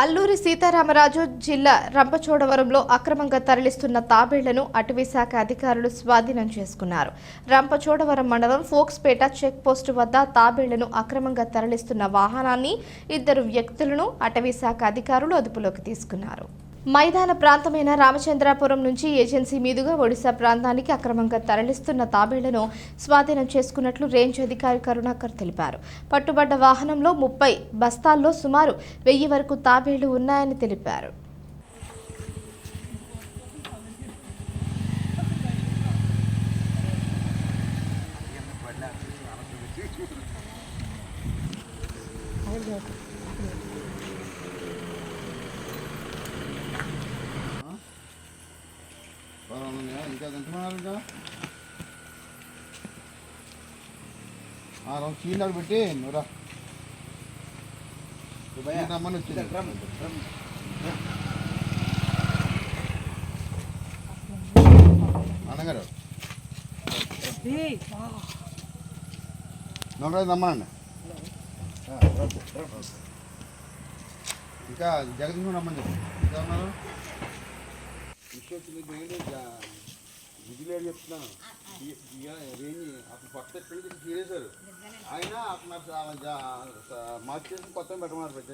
అల్లూరి సీతారామరాజు జిల్లా రంపచోడవరంలో అక్రమంగా తరలిస్తున్న తాబేళ్ళను అటవీశాఖ అధికారులు స్వాధీనం చేసుకున్నారు. రంపచోడవరం మండలం ఫోక్స్పేట చెక్పోస్టు వద్ద తాబేళ్ళను అక్రమంగా తరలిస్తున్న వాహనాన్ని ఇద్దరు వ్యక్తులను అటవీశాఖ అధికారులు అదుపులోకి తీసుకున్నారు. మైదాన ప్రాంతమైన రామచంద్రాపురం నుంచి ఏజెన్సీ మీదుగా ఒడిశా ప్రాంతానికి అక్రమంగా తరలిస్తున్న తాబేళ్ళను స్వాధీనం చేసుకున్నట్లు రేంజ్ అధికారి కరుణాకర్ తెలిపారు పట్టుబడ్డ వాహనంలో ముప్పై బస్తాల్లో సుమారు వెయ్యి వరకు తాబేళ్ళు ఉన్నాయని తెలిపారు బాగున్నాయా? ఇంకా ఎంతమంది ఇంకా రెండు చీనాలు పెట్టి నువ్వురా రమ్మని వచ్చింది. అన్నగారు. నమ్మరాజు నమ్మనండి ఇంకా జగదీష్ నమ్మని చెప్పి. ఇంకా ఉన్నారు విషయం విధులేడు చెప్తున్నాను అతను కొత్త ఎక్కడి నుంచి తీరేశారు. ఆయన అతను మార్చేసి కొత్త పెట్టమన్నారు పెద్ద